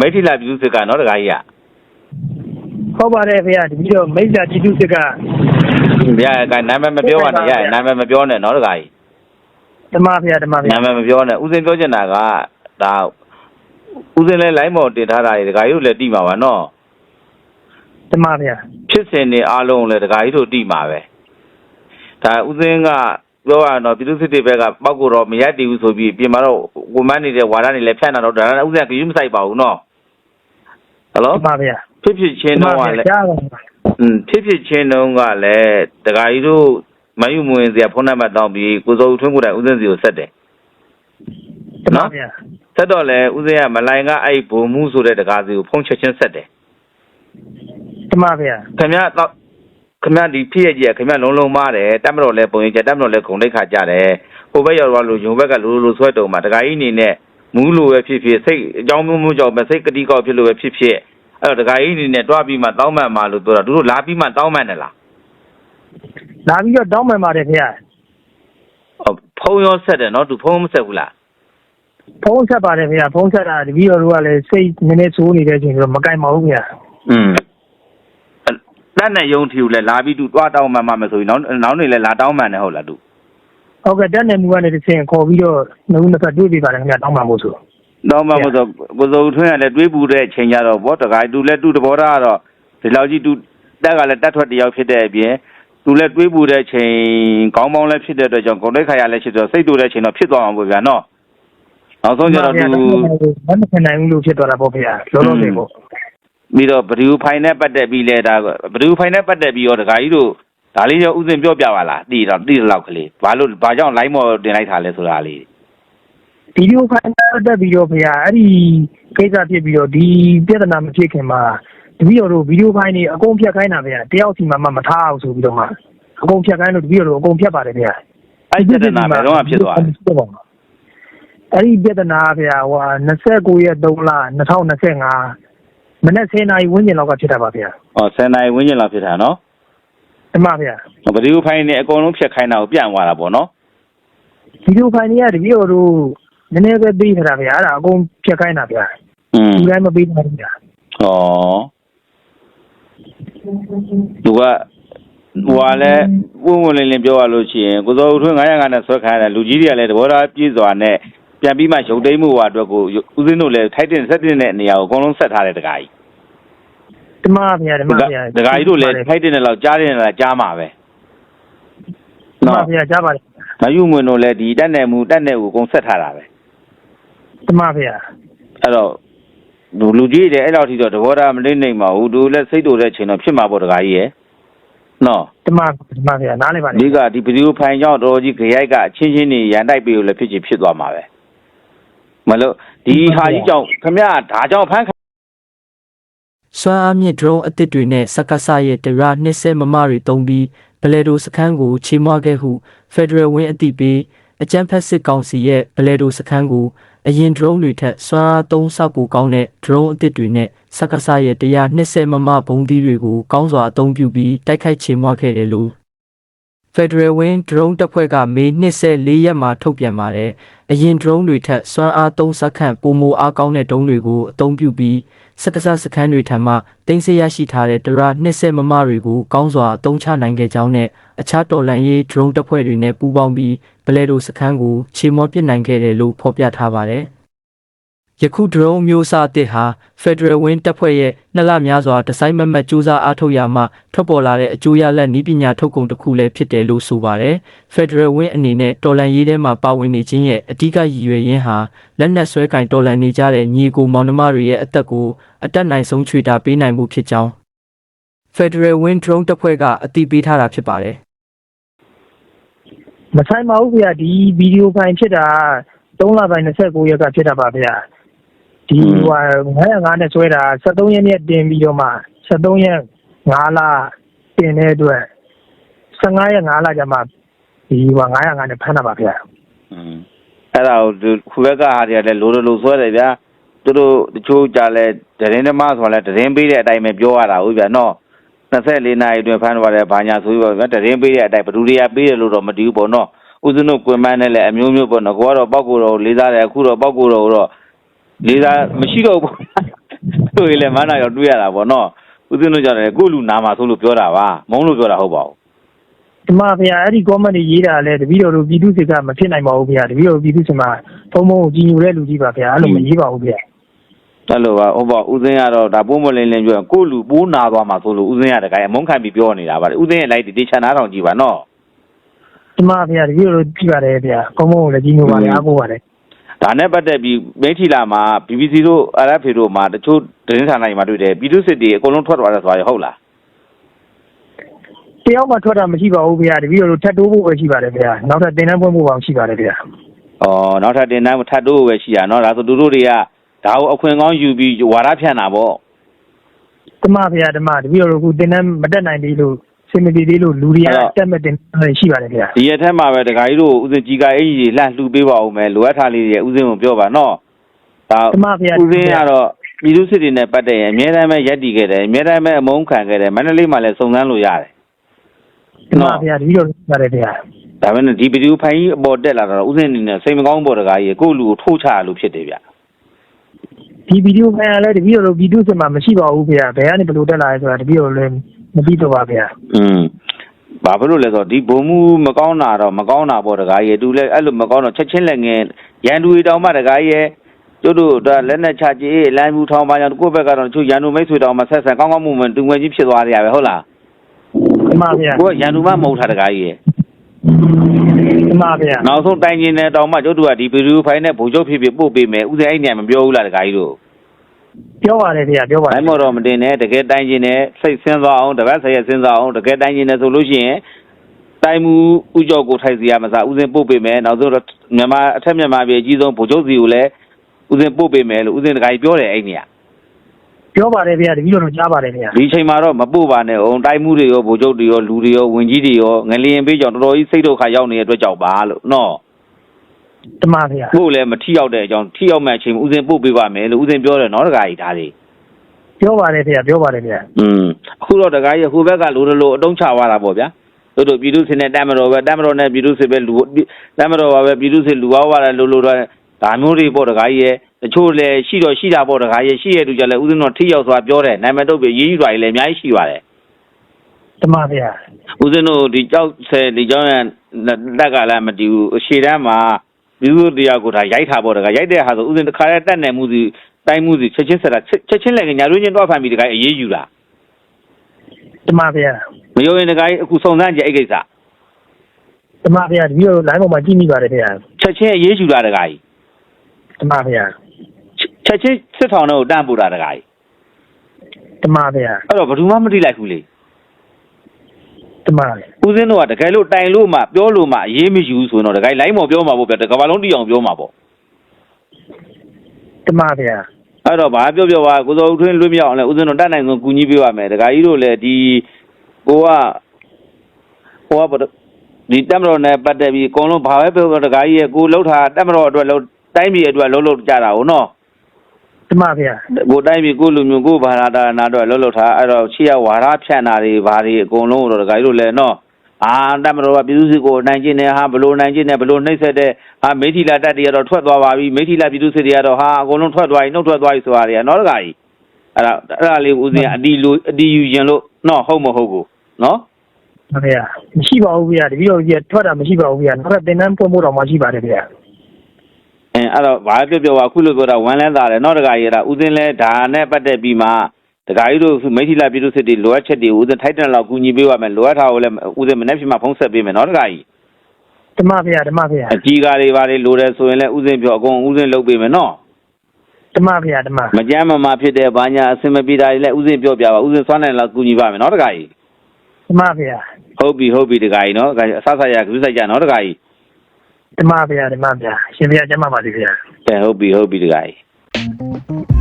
မိထီလာပြည်သူစစ်ကနော်တခါကြီးကဟုတ်ပါတယ်ဖေတပည့်တော်မိစ္ဆာကြည်တုစစ်ကဗျာကနာမည်မပြောပါနဲ့ရနာမည်မပြောနဲ့နော်တခါကြီးဓမ္မဖေဓမ္မဖေနာမည်မပြောနဲ့ဦးစင်ပြောချင်တာကဒါဦးစင်လဲလိုင်းမော်တင်ထားတာတွေတခါကြီးတို့လည်းတိမှာပါနော်ဓမ္မဖေဖြစ်စဉ်တွေအားလုံးလည်းတခါကြီးတို့တိမှာပဲဒါဦးစင်ကပြောရတော့ပြည်သူစစ်တွေဘက်ကပောက်ကိုတော့မရက်တည်ဘူးဆိုပြီးပြင်မာတော့ဝန်မနေတဲ့ဝါဒတွေလည်းဖြန့်တာတော့ဒါလည်းဦးစင်ကကြည့်မဆိုင်ပါဘူးနော် ဟယ်လိုဓမ္မဖေဖြစ်ဖြစ်ချင်းတော့ကလည်းကြားပါอืมဖြစ်ဖြစ်ချင်းတုန်းကလည်းတခါကြီးတို့မယူမဝင်စရာဖုန်းနံပါတ်တောင်းပြီးကိုစိုးဦးထွန်းကိုယ်တိုင်ဦးစင်စီကိုဆက်တယ်ဓမ္မဖေဆက်တော့လဲဦးစင်ကမလိုင်ကအဲ့ဘုံမှုဆိုတဲ့တကားစီကိုဖုန်းချက်ချင်းဆက်တယ်ဓမ္မဖေခင်ဗျာတော့ခင်ဗျာဒီဖြစ်ရကြီးကခင်ဗျာလုံးလုံးမားတယ်တက်မတော်လဲပုံရင်ကြတက်မတော်လဲခုံတိတ်ခါကြတယ်ဟိုဘက်ရောက်သွားလို့ယုံဘက်ကလိုလိုဆွဲတုံမှာတကားကြီးအနေနဲ့ မူးလိုပဲဖြစ်ဖြစ်စိတ်အကြောင်းမျိုးမျိုးကြောင့်ပဲစိတ်ကတိကောက်ဖြစ်လို့ပဲဖြစ်ဖြစ်အဲ့တော့တကားကြီးအနေနဲ့တွားပြီးမှတောင်းမှန်မှာလို့ပြောတာသူတို့လာပြီးမှတောင်းမှန်တယ်လားလာပြီးတော့တောင်းပန်ပါတယ်ဖေဟုတ်ဖုန်းရောဆက်တယ်နော်သူဖုန်းမဆက်ဘူးလားဖုန်းဆက်ပါတယ်ဖေဖုန်းဆက်တာတပည့်တော်တို့ကလည်းစိတ်နည်းနည်းဆိုးနေတဲ့အချိန်ဆိုတော့မကင်ပါဘူးဖေอืมအဲ့နဲ့ယုံထီကိုလည်းလာပြီးသူတွားတောင်းမှန်မှာမယ်ဆိုရင်နောက်နောက်နေလည်းလာတောင်းမှန်တယ်ဟုတ်လားသူ ဟုတ်ကဲ့တက်နေမှုကနေတစ်ဆင့်ခေါ်ပြီးတော့နှုတ်နှစ်ဖက်တွေ့ပြပါတယ်ခင်ဗျတောင်းပန်ဖို့ဆိုတော့မှမဟုတ်တော့ကိုစိုးထွန်းကလည်းတွေးပူတဲ့အချိန်ကြတော့ဗောတခါတူလည်းတူတဘောထားကတော့ဒီလောက်ကြီးတူတက်ကလည်းတက်ထွက်တယောက်ဖြစ်တဲ့အပြင်သူလည်းတွေးပူတဲ့အချိန်ကောင်းပေါင်းလည်းဖြစ်တဲ့အတွက်ကြောင့်ဂုံတိတ်ခါရလည်းဖြစ်တော့စိတ်တူတဲ့အချိန်တော့ဖြစ်သွားအောင်ပေါ့ဗျာနော်နောက်ဆုံးကျတော့သူမမခံနိုင်ဘူးလို့ဖြစ်သွားတာပေါ့ဖေလောလောဆယ်ပေါ့ပြီးတော့ဘဒူဖိုင်နဲ့ပတ်သက်ပြီးလဲဒါဘဒူဖိုင်နဲ့ပတ်သက်ပြီးတော့တခါကြီးတို့ ဒါလေးရောဥစဉ်ပြောပြပါလားတည်တော့တည်တော့ကလေးဘာလို့ဘာကြောင့် line မော်တင်လိုက်တာလဲဆိုတာလေးဗီဒီယိုဖိုင်တက်ပြီးတော့ဖေအဲ့ဒီကိစ္စဖြစ်ပြီးတော့ဒီပြဿနာမဖြစ်ခင်မှာတပည့်တော်တို့ဗီဒီယိုဖိုင်တွေအကုန်ဖြတ်ခိုင်းတာဖေတယောက်စီမှမထားအောင်ဆိုပြီးတော့မှအကုန်ဖြတ်ခိုင်းလို့တပည့်တော်တို့အကုန်ဖြတ်ပါတယ်ဖေအဲ့ဒီပြဿနာဘယ်တော့မှဖြစ်သွားလဲအဲ့ဒီပြဿနာဖေဟို29ရက်3လ2025မနေ့10နာရီဝန်းကျင်လောက်ကဖြစ်တာပါဖေဟော10နိုင်ဝင်းကျင်လောက်ဖြစ်တာနော် ဒီမှာဖေဗဒီယိုဖိုင်နဲ့အကုန်လုံးဖြတ်ခိုင်းတာကိုပြန်သွားတာပေါ့နော်ဗီဒီယိုဖိုင်တွေကတပည့်တော်တို့နည်းနည်းပဲပေးထားတာဖေအဲ့ဒါအကုန်ဖြတ်ခိုင်းတာဖေอืมဒီတိုင်းမပေးနိုင်ဘူးဗျာဩသူကဟိုကလည်းပုံဝင်လင်းလင်းပြောရလို့ရှိရင်ကိုစောဦးထွန်း900နဲ့ဆွဲခံရတဲ့လူကြီးတွေကလည်းတဘောသားပြည့်စွာနဲ့ပြန်ပြီးမှရုပ်သိမ်းမှုဟွာအတွက်ကိုဦးစင်းတို့လည်းထိုက်တင်ဆက်တင်တဲ့နေရာကိုအကုန်လုံးဆက်ထားတဲ့တကားကြီး ဒီမှာဖေဒီမှာဖေတကားကြီးတို့လည်းထိုက်တင်တဲ့လောက်ကြားတင်တယ်လားကြားမှာပဲဒီမှာဖေကြားပါတယ်မယူမွင်တို့လည်းဒီတက်နယ်မှုတက်နယ်ကိုအကုန်ဆက်ထားတာပဲဒီမှာဖေအဲ့တော့လူလူကြီးတွေအဲ့လောက်ထိတော့တဘောသားမလိမ့်နိုင်ပါဘူးသူလည်းစိတ်တူတဲ့ချိန်တော့ဖြစ်မှာပေါ့တကားကြီးရဲ့နော်ဒီမှာဒီမှာဖေနားလေပါအဓိကဒီဗီဒီယိုဖိုင်ကြောင့်တော်တော်ကြီးခရိုက်ကချင်းချင်းနေရန်တိုက်ပေးလို့လည်းဖြစ်ချင်ဖြစ်သွားမှာပဲမလို့ဒီဟာကြီးကြောင့်ခမရဒါကြောင့်ဖမ်းခံ စွမ်းအားမြင့် drone အသစ်တွေနဲ့စက္ကစရဲ့တရ20မမတွေတုံးပြီးဘလဲဒိုစခန်းကိုချေမွားခဲ့ဟု Federal ဝင်းအသိပေးအကြမ်းဖက်စစ်ကောင်စီရဲ့ဘလဲဒိုစခန်းကိုအရင် drone တွေထက်စွမ်းအားသုံးဆောက်ပိုကောင်းတဲ့ drone အသစ်တွေနဲ့စက္ကစရဲ့120မမဘုံသီးတွေကိုကောင်းစွာအသုံးပြုပြီးတိုက်ခိုက်ချေမွားခဲ့တယ်လို့ Federal Wing Drone တပ်ဖွဲ့ကမေ24ရက်မှာထုတ်ပြန်ပါတယ်။အရင် drone တွေထက်စွမ်းအားသုံးစက္ကန့်ပိုမိုအားကောင်းတဲ့ drone တွေကိုအသုံးပြုပြီး စက္ကစစခန်းတွေထံမှတင်ဆက်ရရှိထားတဲ့တရ20မမတွေကိုကောင်းစွာအသုံးချနိုင်ခဲ့ကြောင်းနဲ့အခြားတော်လှန်ရေး drone တပ်ဖွဲ့တွေနဲ့ပူးပေါင်းပြီးဘလဲဒိုစခန်းကိုချေမောပစ်နိုင်ခဲ့တယ်လို့ဖော်ပြထားပါတယ်။ ယခု drone မျိုးအစားအသစ်ဟာ Federal Wing တပ်ဖွဲ့ရဲ့နှစ်လများစွာဒီဇိုင်းမမတ်စူးစမ်းအားထုတ်ရမှထွက်ပေါ်လာတဲ့အကျိုးရလဒ်နည်းပညာထုတ်ကုန်တစ်ခုလည်းဖြစ်တယ်လို့ဆိုပါတယ်။ Federal Wing အနေနဲ့တော်လန်ရေးထဲမှာပါဝင်နေခြင်းရဲ့အဓိကရည်ရွယ်ရင်းဟာလက်နက်ဆွဲကင်တော်လန်နေကြတဲ့ညီကိုမောင်နှမတွေရဲ့အသက်ကိုအတက်နိုင်ဆုံးချွေတာပေးနိုင်မှုဖြစ်ကြောင်း Federal Wing Drone တပ်ဖွဲ့ကအတည်ပြုထားတာဖြစ်ပါတယ်။မဆိုင်ပါဘူးဖေဒီဗီဒီယိုဖိုင်ဖြစ်တာ3လပိုင်း29ရက်ကဖြစ်တာပါဖေ ဒီဟို905နဲ့ဆွဲတာ73ရက်နဲ့တင်ပြီးတော့မှ73ရက်5လတင်တဲ့အတွက်15ရက်5လကျမှ ဒီဟို905နဲ့ ဖမ်းတာပါဖေอืมအဲ့ဒါကိုသူခုဘက်ကဟာတွေကလည်း လိုလိုလိုဆွဲတယ်ဗျာ သူတို့ တချို့ကြလဲတရင်ဓမ္မဆိုလဲတရင်ပေးတဲ့အတိုင်းပဲ ပြောရတာဟုတ်ဗျာနော်24နာရီအတွင်း ဖမ်းသွားတယ် ဘာညာဆိုပြီးပါဗျာတရင်ပေးတဲ့အတိုင်း ဘယ်သူတွေက ပေးတယ်လို့တော့မတည်ဘူးပေါ့နော် ဦးဇင်းတို့ကွင်မန်းနဲ့လည်း အမျိုးမျိုးပေါ့နော်ကိုကတော့ ပောက်ကိုတော့လေးစားတယ် အခုတော့ ပောက်ကိုတော့တော့ လေးစားမရှိတော့ဘူးတွေ့ရင်လည်းမန္တရောက်တွေ့ရတာပေါ့နော်ဦးစင်းတို့ကြောင့်လည်းကိုယ့်လူနာမှာဆိုလို့ပြောတာပါမုန်းလို့ပြောတာဟုတ်ပါဘူးဒီမှာဗျာအဲ့ဒီ comment တွေရေးတာလဲတပည့်တော်တို့ပြည်သူစစ်ကမဖြစ်နိုင်ပါဘူးဗျာတပည့်တော်ပြည်သူစစ်မှာဘုံဘုံကိုကြည်ညိုတဲ့လူကြီးပါဗျာအဲ့လိုမရေးပါဘူးဗျာအဲ့လိုပါဟုတ်ပါဦးစင်းကတော့ဒါပိုးမလင်းလင်းပြောရင်ကိုယ့်လူပိုးနာသွားမှာဆိုလို့ဦးစင်းရတကယ်အမုန်းခံပြီးပြောနေတာပါလေဦးစင်းရဲ့ live တေချာနားထောင်ကြည့်ပါနော်ဒီမှာဗျာတပည့်တော်တို့ကြည့်ပါတယ်ဗျာဘုံဘုံကိုလည်းကြည်ညိုပါတယ်အားကိုးပါတယ် ဒါနဲ့ပတ်သက်ပြီးမိထီလာမှာ BBC တို့ RFA တို့မှာတချို့သတင်းဌာနတွေမှာတွေ့တယ်ပြည်သူစစ်တွေအကုန်လုံးထွက်သွားတယ်ဆိုတာဟုတ်လားတယောက်မှထွက်တာမရှိပါဘူးဗျာတပည့်တော်တို့ထပ်တိုးဖို့ပဲရှိပါတယ်ဗျာနောက်ထပ်တင်တန်းပွင့်ဖို့ပါရှိပါတယ်ဗျာ။အော်နောက်ထပ်တင်တန်းထပ်တိုးပဲရှိတာနော်ဒါဆိုသူတို့တွေကဒါကိုအခွင့်ကောင်းယူပြီးဝါဒဖြန့်တာပေါ့ဓမ္မဗျာဓမ္မတပည့်တော်တို့ကတင်တန်းမတက်နိုင်သေးလို့စ င်မပြေသေးလို့လူတွေကတက်မဲ့တင်တန်းရှိပါတယ်ဗျာ။ဒီရက်ထက်မှာပဲတခါကြီးတို့ဦးစင်ကြီးကအင်ကြီးလှလှူပေးပါဦးမယ်လိုအပ်တာလေးတွေဦးစင်ကိုပြောပါနော်။ဒါဓမ္မဗျာဦးစင်ကတော့ပြည်သူစစ်တွေနဲ့ပတ်သက်ရင်အများတမ်းပဲရက်တည်ခဲ့တယ်အများတမ်းပဲအမုန်းခံခဲ့တယ်မန္တလေးမှာလည်းစုံစမ်းလို့ရတယ်ဓမ္မဗျာတပည့်တော်တို့ပါတယ်ဗျာ။ဒါပေမဲ့ဒီဗီဒီယိုဖိုင်ကြီးအပေါ်တက်လာတော့ဦးစင်အနေနဲ့စိတ်မကောင်းပေါ်တခါကြီးကိုယ့်လူကိုထိုးချရလို့ဖြစ်တယ်ဗျ။ဒီဗီဒီယိုဖိုင်ကလည်းတပည့်တော်တို့ဗီဒီယိုစစ်မှာမရှိပါဘူးဗျာဘယ်ကနေဘယ်လိုတက်လာလဲဆိုတာတပည့်တော်လည်း မသိတော့ပါဗျာอืมဘာဖြစ်လို့လဲဆိုတော့ဒီဘုံမှုမကောင်းတာတော့မကောင်းတာပေါ့တကားကြီးတူလဲအဲ့လိုမကောင်းတော့ချက်ချင်းလက်ငယ်ရန်သူတွေတောင်မှတကားကြီးတို့တို့ဒါလက်နဲ့ချကြည့်လိုင်းဘူးထောင်းပါကြောင့်ကိုယ့်ဘက်ကတော့သူရန်သူမိတ်ဆွေတောင်မှဆက်ဆက်ကောင်းကောင်းမွန်မွန်တူငွေကြီးဖြစ်သွားရပဲဟုတ်လားဓမ္မဗျာကိုကရန်သူမှမဟုတ်တာတကားကြီးဓမ္မဗျာနောက်ဆုံးတိုင်ကျင်တဲ့တောင်မှတို့တို့ကဒီဗီဒီယိုဖိုင်နဲ့ဘုံချုပ်ဖြစ်ဖြစ်ပို့ပေးမယ်ဥစဉ်အဲ့ညမပြောဘူးလားတကားကြီးတို့ ပြောပါတယ်ဗျာပြောပါတဘိုယ်င်းမော်တော့မတင်နဲ့တကယ်တိုင်ကျင်တဲ့စိတ်ဆင်းသွားအောင်တပတ်ဆက်ရဆင်းသွားအောင်တကယ်တိုင်ကျင်တယ်ဆိုလို့ရှိရင်တိုင်မူဥကြောကိုထိုက်စီရမစားဥစဉ်ပို့ပေးမယ်နောက်ဆုံးတော့မြန်မာအထက်မြန်မာပြည်အကြီးဆုံးဗိုလ်ချုပ်စီကိုလည်းဥစဉ်ပို့ပေးမယ်လို့ဥစဉ်တခါကြီးပြောတယ်အဲ့ဒီကပြောပါတယ်ဗျာတပည့်တော်တို့ကြားပါတယ်ဗျာဒီအချိန်မှာတော့မပို့ပါနဲ့အောင်တိုင်မှုတွေရောဗိုလ်ချုပ်တွေရောလူတွေရောဝင်ကြီးတွေရောငလျင်ပေးကြောင်တော်တော်ကြီးစိတ်ဒုက္ခရောက်နေတဲ့အတွက်ကြောင့်ပါလို့နော် ဓမ္မဗျာပို့လည်းမထီရောက်တဲ့အကြောင်းထီရောက်မဲ့အချိန်ဥစဉ်ပို့ပေးပါမယ်လို့ဥစဉ်ပြောတယ်နော်တခါကြီးဒါလေးပြောပါတယ်ဗျာပြောပါတယ်ဗျာอืมအခုတော့တခါကြီးဟိုဘက်ကလိုလိုအတုံးချသွားတာပေါ့ဗျာတို့တို့ပြည်သူစစ်နဲ့တမ်းမတော်ပဲတမ်းမတော်နဲ့ပြည်သူစစ်ပဲလူတမ်းမတော်ပါပဲပြည်သူစစ်လူဝါဝါလည်းလိုလိုတော့ဒါမျိုးတွေပေါ့တခါကြီးရဲ့တချို့လည်းရှိတော့ရှိတာပေါ့တခါကြီးရှိရတူကြလည်းဥစဉ်တော့ထိရောက်စွာပြောတယ်နာမည်တော့ပြရေးယူတာကြီးလည်းအများကြီးရှိပါတယ်ဓမ္မဗျာဦးဇင်းတို့ဒီကြောက်ဆယ်ဒီကြောင်းရလက်ကလည်းမတည်ဘူးအရှိတန်းမှာ ပြည်သူတရားကိုဒါရိုက်ထားပေါ့တကရိုက်တဲ့ဟာဆိုဦးဇင်းတစ်ခါတည်းတက်နေမှုစီတိုင်းမှုစီချက်ချင်းဆက်တာချက်ချင်းလည်းညာရွေးချင်းတော့ဖန်ပြီးတကအေးအေးယူလာဓမ္မဗျာမယုံရင်တကအခုစုံစမ်းကြည့်အဲ့ကိစ္စဓမ္မဗျာတပည့်တော်လိုင်းပေါ်မှာကြည့်မိပါတယ်ဗျာချက်ချင်းအေးယူလာတကကြီးဓမ္မဗျာချက်ချင်းစစ်ထောင်တော့တန့်ပို့တာတကကြီးဓမ္မဗျာအဲ့တော့ဘယ်သူမှမတိလိုက်ဘူးလေ ဓမ္မဗျာဦးဇင်းတို့ကတကယ်လို့တိုင်လို့မှပြောလို့မှအေးမယူဆိုတော့တကကြီးလိုင်းမော်ပြောမှာပေါ့ဗျတကဘာလုံးတိအောင်ပြောမှာပေါ့ဓမ္မဗျာအဲ့တော့ဘာပြောပြောပါကိုစောဦးထွင်းလွတ်မြောက်အောင်လဲဦးဇင်းတို့တတ်နိုင်ဆုံးကူညီပေးပါမယ်တခါကြီးတို့လည်းဒီကိုကဟိုကဘာဒီတက်မတော်နဲ့ပတ်သက်ပြီးအကုန်လုံးဘာပဲပြောပြောတခါကြီးရဲ့ကိုလှုပ်ထားတက်မတော်အတွက်လှုပ်တိုင်းပြည်အတွက်လှုပ်လှုပ်ကြတာဟုတ်နော် ဓမ္မဗျာကိုတိုင်းပြည်ကိုလူမျိုးကိုဘာသာတာနာအတွက်လှုပ်လှုပ်ထားအဲ့တော့ရှေ့ရဝါရဖြန့်တာတွေဘာတွေအကုန်လုံးတော့တခါကြီးတို့လည်းနော်အာတက်မတော်ကပြည်သူစစ်ကိုနိုင်ကျင်နေဟာဘလို့နိုင်ကျင်နေဘလို့နှိမ့်ဆက်တဲ့ဟာမိထီလာတက်တွေကတော့ထွက်သွားပါပြီမိထီလာပြည်သူစစ်တွေကတော့ဟာအကုန်လုံးထွက်သွားပြီနှုတ်ထွက်သွားပြီဆိုတာတွေကနော်တခါကြီးအဲ့ဒါအဲ့ဒါလေးဦးစင်းအတီလိုအတီယူရင်လို့နော်ဟုတ်မဟုတ်ကိုနော်ဓမ္မဗျာမရှိပါဘူးဗျာတပည့်တော်ကြီးထွက်တာမရှိပါဘူးဗျာနောက်ထပ်တင်တန်းပွင့်ဖို့တော့မရှိပါတယ်ဗျာ အဲအဲ့တော့ဘာပြောပြောပါအခုလိုပြောတာဝမ်းလဲသားတယ်နော်တခါကြီးအဲ့ဒါဦးစင်းလဲဒါနဲ့ပတ်သက်ပြီးမှတခါကြီးတို့မိထီလာပြည်သူစစ်တွေလိုအပ်ချက်တွေဦးစင်းထိုက်တန်လောက်ကူညီပေးပါမယ်လိုအပ်တာကိုလည်းဦးစင်းမနေ့ဖြစ်မှဖုံးဆက်ပေးမယ်နော်တခါကြီးဓမ္မဗျာဓမ္မဗျာအကြီးကားတွေဘာတွေလိုတယ်ဆိုရင်လည်းဦးစင်းပြောအကုန်ဦးစင်းလုပ်ပေးမယ်နော်ဓမ္မဗျာဓမ္မမကြမ်းမမာဖြစ်တဲ့ဘာညာအစင်မပြေတာတွေလည်းဦးစင်းပြောပြပါဦးစင်းစွမ်းနိုင်လောက်ကူညီပါမယ်နော်တခါကြီးဓမ္မဗျာဟုတ်ပြီဟုတ်ပြီတခါကြီးနော်အဆဆရကလူဆိုင်ကြနော်တခါကြီး ဓမ္မဗျာဓမ္မဗျာရှင်ဗျာကျမ်းပါပါစေဗျာ။ဟုတ်ပြီဟုတ်ပြီတခါကြီး။